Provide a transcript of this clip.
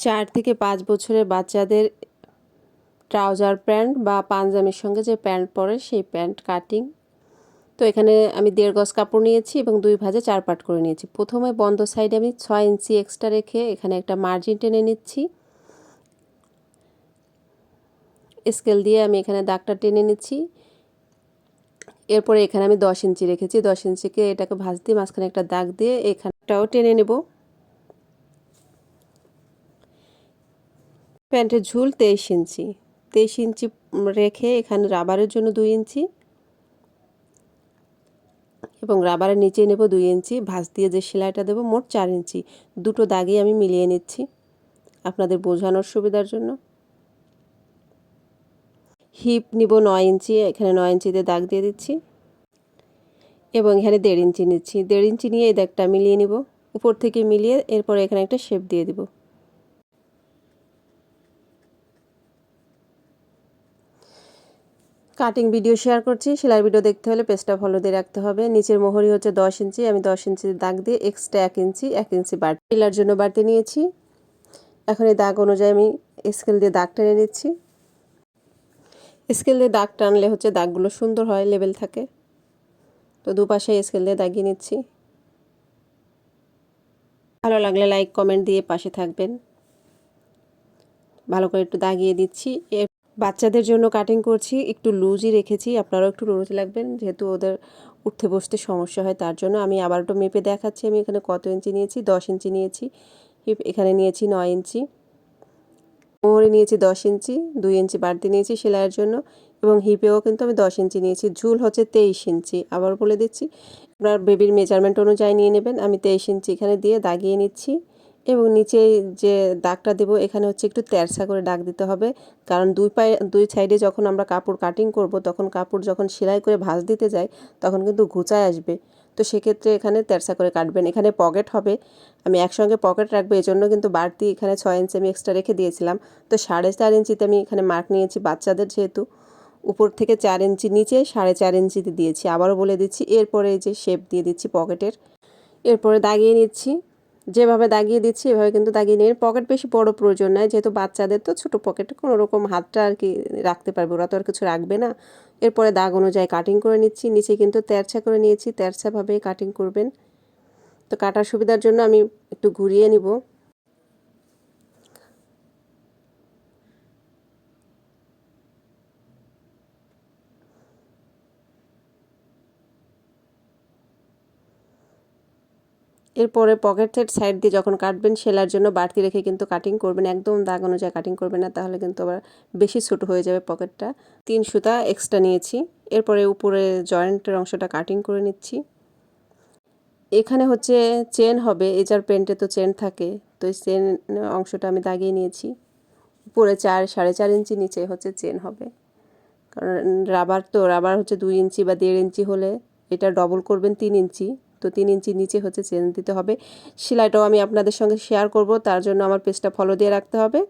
চার থেকে পাঁচ বছরের বাচ্চাদের ট্রাউজার প্যান্ট বা পাঞ্জামির সঙ্গে যে প্যান্ট পরে সেই প্যান্ট কাটিং। তো এখানে আমি দেড় গজ কাপড় নিয়েছি এবং দুই ভাজে চার পাট করে নিয়েছি। প্রথমে বন্ধ সাইডে আমি ছয় ইঞ্চি এক্সট্রা রেখে এখানে একটা মার্জিন টেনে নিচ্ছি। স্কেল দিয়ে আমি এখানে দাগটা টেনে নিচ্ছি। এরপরে এখানে আমি দশ ইঞ্চি রেখেছি। দশ ইঞ্চিকে এটাকে ভাজ দিয়ে মাঝখানে একটা দাগ দিয়ে এখানটাও টেনে নেব। প্যান্টের ঝুল তেইশ ইঞ্চি। তেইশ ইঞ্চি রেখে এখানে রাবারের জন্য দুই ইঞ্চি এবং রাবারের নিচে নেব দুই ইঞ্চি। ভাঁজ দিয়ে যে সেলাইটা দেবো মোট চার ইঞ্চি। দুটো দাগই আমি মিলিয়ে নিচ্ছি আপনাদের বোঝানোর সুবিধার জন্য। হিপ নিব নয় ইঞ্চি, এখানে নয় ইঞ্চিতে দাগ দিয়ে দিচ্ছি এবং এখানে দেড় ইঞ্চি নিচ্ছি। দেড় ইঞ্চি নিয়ে এই দাগটা মিলিয়ে নিব। উপর থেকে মিলিয়ে এরপর এখানে একটা শেপ দিয়ে দিব। কাটিং ভিডিও শেয়ার করছি। সেলাই ভিডিও দেখতে হলে পেজটা ফলো দিয়ে রাখতে হবে। নিচের মোহরি হচ্ছে দশ ইঞ্চি। আমি দশ ইঞ্চি দাগ দিয়ে এক্সট্রা এক ইঞ্চি এক ইঞ্চি বাড়তি। টেলার জন্য বাড়তি নিয়েছি। এখন এই দাগ অনুযায়ী আমি স্কেল দিয়ে দাগ টেনে নিচ্ছি। স্কেল দিয়ে দাগ টানলে হচ্ছে দাগগুলো সুন্দর হয় লেভেল থাকে। তো দুপাশে স্কেল দিয়ে দাগিয়ে নিচ্ছি। ভালো লাগলে লাইক কমেন্ট দিয়ে পাশে থাকবেন। ভালো করে একটু দাগিয়ে দিচ্ছি। বাচ্চাদের জন্য কাটিং করছি, একটু লুজই রেখেছি, আপনারাও একটু লুজ লাগবেন, যেহেতু ওদের উঠতে বসতে সমস্যা হয়, তার জন্য আমি আবার একটু মেপে দেখাচ্ছি, আমি এখানে কত ইঞ্চি নিয়েছি, দশ ইঞ্চি নিয়েছি এখানে নিয়েছি নয় ইঞ্চি মোহরে নিয়েছি দশ ইঞ্চি দুই ইঞ্চি বাড়তি নিয়েছি সেলাইয়ের জন্য, এবং হিপেও কিন্তু আমি দশ ইঞ্চি নিয়েছি, ঝুল হচ্ছে তেইশ ইঞ্চি আবার বলে দিচ্ছি, আপনার বেবির মেজারমেন্ট অনুযায়ী নিয়ে নেবেন, আমি তেইশ ইঞ্চি এখানে দিয়ে দাগিয়ে নিচ্ছি এবং নিচে যে দাগটা দেবো, এখানে হচ্ছে একটু তেরসা করে দাগ দিতে হবে। কারণ দুই পায়ে, দুই সাইডে যখন আমরা কাপড় কাটিং করব, তখন কাপড় যখন সেলাই করে ভাঁজ দিতে যাই তখন কিন্তু ঘুচায় আসবে। তো সেক্ষেত্রে এখানে তেরসা করে কাটবেন। এখানে পকেট হবে। আমি একসঙ্গে পকেট রাখব এই জন্য কিন্তু বাড়তি এখানে ছয় ইঞ্চি আমি এক্সট্রা রেখে দিয়েছিলাম। তো সাড়ে চার ইঞ্চিতে আমি এখানে মার্ক নিয়েছি বাচ্চাদের যেহেতু। উপর থেকে চার ইঞ্চি নিচে সাড়ে চার ইঞ্চিতে দিয়েছি। আবারও বলে দিচ্ছি, এরপরে যে শেপ দিয়ে দিচ্ছি পকেটের এরপরে দাগিয়ে নিচ্ছি। যেভাবে দাগিয়ে দিচ্ছি, এভাবে কিন্তু দাগিয়ে নিয়ে পকেট বেশি বড় প্রয়োজন নয়। যেহেতু বাচ্চাদের তো ছোটো পকেটে কোনো রকম হাতটা আর কি রাখতে পারবে, ওরা তো আর কিছু রাখবে না। এরপরে দাগ অনুযায়ী কাটিং করে নিচ্ছি, নিচে কিন্তু তেরছা করে নিয়েছি তেরছাভাবে কাটিং করবেন। তো কাটার সুবিধার জন্য আমি একটু ঘুরিয়ে নিব। এরপরে পকেটের সাইড দিয়ে যখন কাটবেন সেলার জন্য বাড়তি রেখে কিন্তু কাটিং করবেন। একদম দাগ অনুযায়ী কাটিং করবেন না, তাহলে কিন্তু আবার বেশি ছোটো হয়ে যাবে পকেটটা তিন সুতা এক্সট্রা নিয়েছি। এরপরে উপরে জয়েন্টের অংশটা কাটিং করে নিচ্ছি। এখানে হচ্ছে চেন হবে, এজার পেন্টে তো চেন থাকে, তো এই চেন অংশটা আমি দাগিয়ে নিয়েছি। উপরে চার, সাড়ে চার ইঞ্চি নিচে হচ্ছে চেন হবে। কারণ রাবার তো রাবার হচ্ছে দুই ইঞ্চি বা দেড় ইঞ্চি হলে এটা ডবল করবেন তিন ইঞ্চি। তো তিন ইঞ্চি নিচে হচ্ছে চেন দিতে হবে। সেলাইটাও আমি আপনাদের সঙ্গে শেয়ার করব, তার জন্য আমার পেজটা ফলো দিয়ে রাখতে হবে।